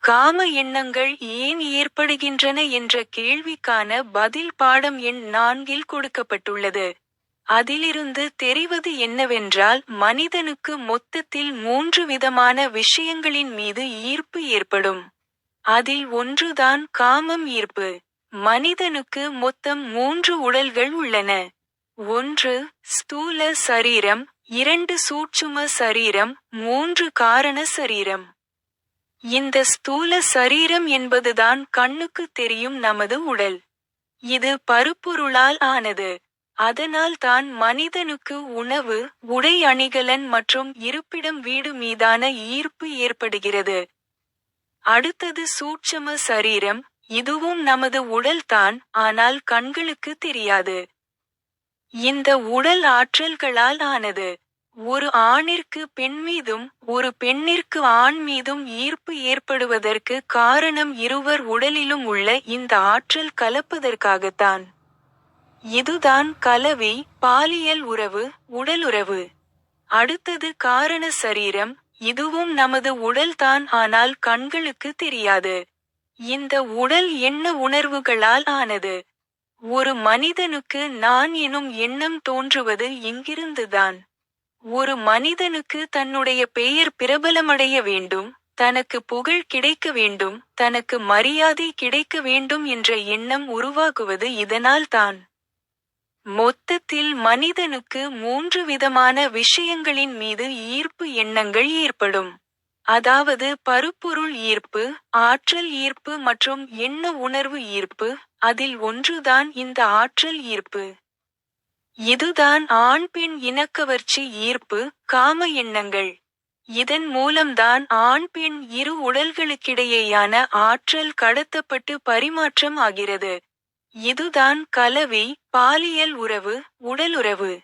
காம எண்ணங்கள் ஏன் ஏற்படுகின்றன என்ற கேள்விக்கான பதில் பாடம் எண் நான்கில் கொடுக்கப்பட்டுள்ளது. அதிலிருந்து தெரிவது என்னவென்றால் மனிதனுக்கு மொத்தத்தில் மூன்று விதமான விஷயங்களின் மீது ஈர்ப்பு ஏற்படும். அதில் ஒன்றுதான் காமம் ஈர்ப்பு. மனிதனுக்கு மொத்தம் மூன்று உடல்கள் உள்ளன. ஒன்று ஸ்தூல சரீரம் இரண்டு சூட்சும சரீரம் மூன்று காரண சரீரம். இந்த ஸ்தூல சரீரம் என்பதுதான் கண்ணுக்கு தெரியும் நமது உடல். இது பருப்பொருளால் ஆனது. அதனால் தான் மனிதனுக்கு உணவு உடை அணிகலன் மற்றும் இருப்பிடம் வீடு மீதான ஈர்ப்பு ஏற்படுகிறது. அடுத்தது சூட்சம சரீரம் இதுவும் நமது உடல்தான் ஆனால் கண்களுக்கு தெரியாது. இந்த உடல் ஆற்றல்களால் ஆனது. ஒரு ஆணிற்கு பெண் மீதும் ஒரு பெண்ணிற்கு ஆண் மீதும் ஈர்ப்பு ஏற்படுவதற்கு காரணம் இருவர் உடலிலும் உள்ள இந்த ஆற்றல் கலப்பதற்காகத்தான். இதுதான் கலவி பாலியல் உறவு உடலுறவு. அடுத்தது காரண சரீரம் இதுவும் நமது உடல்தான் ஆனால் கண்களுக்கு தெரியாது. இந்த உடல் எண்ண உணர்வுகளால் ஆனது. ஒரு மனிதனுக்கு நான் எனும் எண்ணம் தோன்றுவது இங்கிருந்துதான். ஒரு மனிதனுக்கு தன்னுடைய பெயர் பிரபலமடைய வேண்டும். தனக்கு புகழ் கிடைக்க வேண்டும் தனக்கு மரியாதை கிடைக்க வேண்டும் என்ற எண்ணம் உருவாகுவது இதனால்தான். மொத்தத்தில் மனிதனுக்கு மூன்று விதமான விஷயங்களின் மீது ஈர்ப்பு எண்ணங்கள் ஏற்படும். அதாவது பருப்பொருள் ஈர்ப்பு ஆற்றல் ஈர்ப்பு மற்றும் எண்ண உணர்வு ஈர்ப்பு அதில் ஒன்றுதான் இந்த ஆற்றல் ஈர்ப்பு. இதுதான் ஆண் பெண் இணக்கவர்ச்சி ஈர்ப்பு காம எண்ணங்கள். இதன் மூலம்தான் ஆண் பெண் இரு உடல்களுக்கிடையேயான ஆற்றல் கடத்தப்பட்டு பரிமாற்றம் ஆகிறது. இதுதான் கலவி பாலியல் உறவு உடலுறவு.